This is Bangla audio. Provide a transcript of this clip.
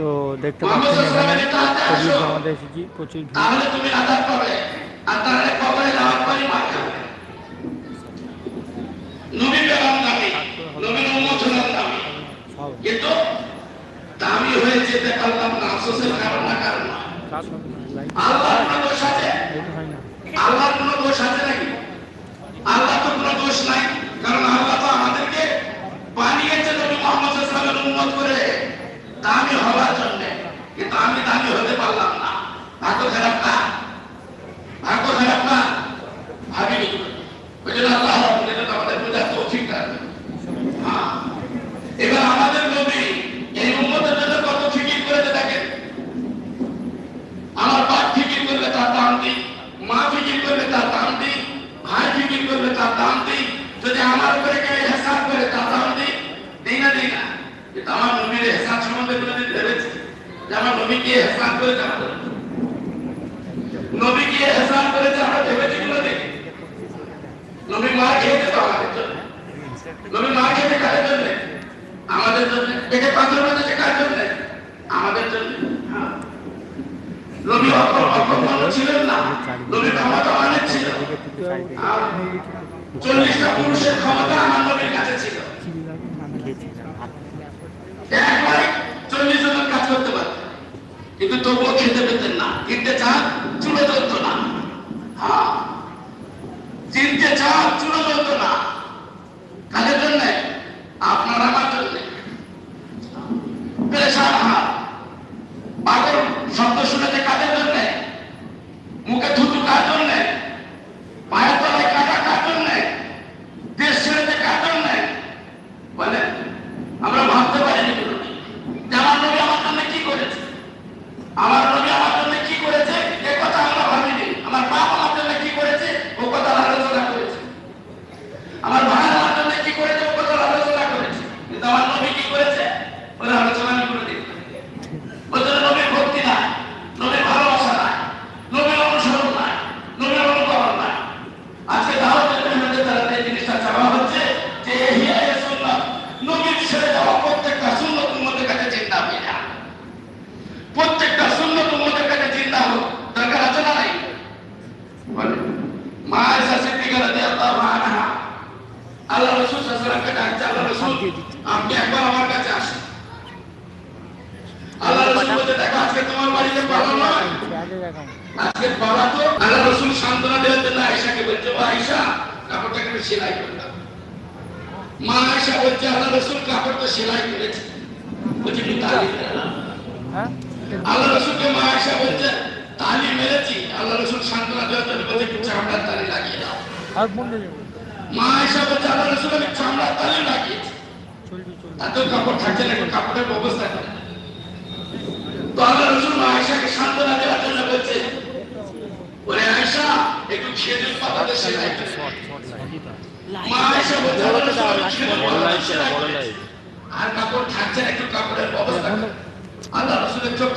তো দেখতে পাচ্ছেন এখানে জমাতে এসেছি প্রচুর ভিড়। তুমি দামি হওয়ার জন্য। কিন্তু আমি দামি হতে পারলাম না। ভাগ্য খারাপ না? ভাগ্য খারাপ না? ভাবিনি। হ্যাঁ। এবার আমাদের নবী এই জন্য কত করেছে আমার বাপ ফিকির করলে তার দাম দিই মা ফিকির করলে তার দাম দিই ভাই ফিকির করলে তার দাম দিই যদি আমার উপরে কেউ হেসাব করে, তার দাম দিই দিই না দিই না। আমার নবীর হেসাব সম্বন্ধে কোনোদিন ভেবেছি? যে আমার নবী কি হেসাব করেছে আমাদের নবী কি হেসাব করেছে আমরা ভেবেছি কোনোদিন নবী মার খেয়েছে তো আমাদের জন্য। নবী মার খেয়েছে কাদের জন্য? আমাদের জন্য। পেটে পাথর বেঁধেছে কার জন্য? আমাদের জন্য। হ্যাঁ। নবী অকর্মণ্য ছিলেন না। নবী ক্ষমতা অনেক ছিল চল্লিশটা পুরুষের ক্ষমতা আমার নবীর কাছে ছিল চিনি লাগে আমি খেয়েছি ভাত একবারে চল্লিশ জনের কাজ করতে পারতেন কিন্তু তবুও খেতে পেতেন না। কিনতে চান, চুলে চলতো না। চিনতে চান, চুলে চলতো না। কাদের জন্য? আপনার আমার জন্য। পেরেশান হাত পাগল শব্দ শুনেছে কাদের জন্য মুখে থুতু কার জন্য পায়ের তলায় কাটা কার জন্য দেশ ছেড়েছে কার জন্য বলে আমরা ভাবতে পারিনি কোনোদিন যে আমার নবী আমার জন্য কি করেছে আমার নবী আমার জন্য কি করেছে এ কথা আমরা ভাবিনি আমার বাপ আমার জন্য কি করেছে ও কথা আলোচনা করেছে আমার ভাই আমার জন্য কি করেছে ও কথা আলোচনা আমার নবী কি করেছে? ওরা আলোচনা আল্লাহ রাসূল ওয়াসাল্লামকে ডাকছে আল্লাহ রাসূল আপনি একবার আমার কাছে আসেন। আল্লাহ রাসূল বলতে দেখো আজকে তোমার বাড়িতে পালন নয় আজকে বাবা তো আল্লাহ রসুল সান্ত্বনা দেওয়ার জন্য আয়েশাকে বলছে ও আয়েশা কাপড়টাকে একটু সেলাই করে দাও। মা আয়েশা বলছে আল্লাহ রসুল কাপড়টা সেলাই করেছে। বলছে কি তালি হ্যাঁ? আল্লাহ রসুলকে মা আয়েশা বলছে তালি মেরেছি। আল্লাহ রসুল সান্ত্বনা দেওয়ার জন্য বলছে একটু চামড়ার তালি লাগিয়ে দাও। আর বন্ধু যাব মা আয়েশা বলছে আল্লাহ রসুল আমি চামড়ার তালি লাগিয়েছি। চলবি চলবি। এত কাপড় থাকছে না একটু কাপড়ের ব্যবস্থা করে তো আল্লাহ রসুল মা আয়েশাকে সান্ত্বনা দেওয়ার জন্য বলছে ওরে আয়েশা একটু খেজুর পাতাতে সেলাই মা আয়েশা বলছে আর কাপড় থাকছে না একটু কাপড়ের ব্যবস্থা। আল্লাহ রসুলের চোখ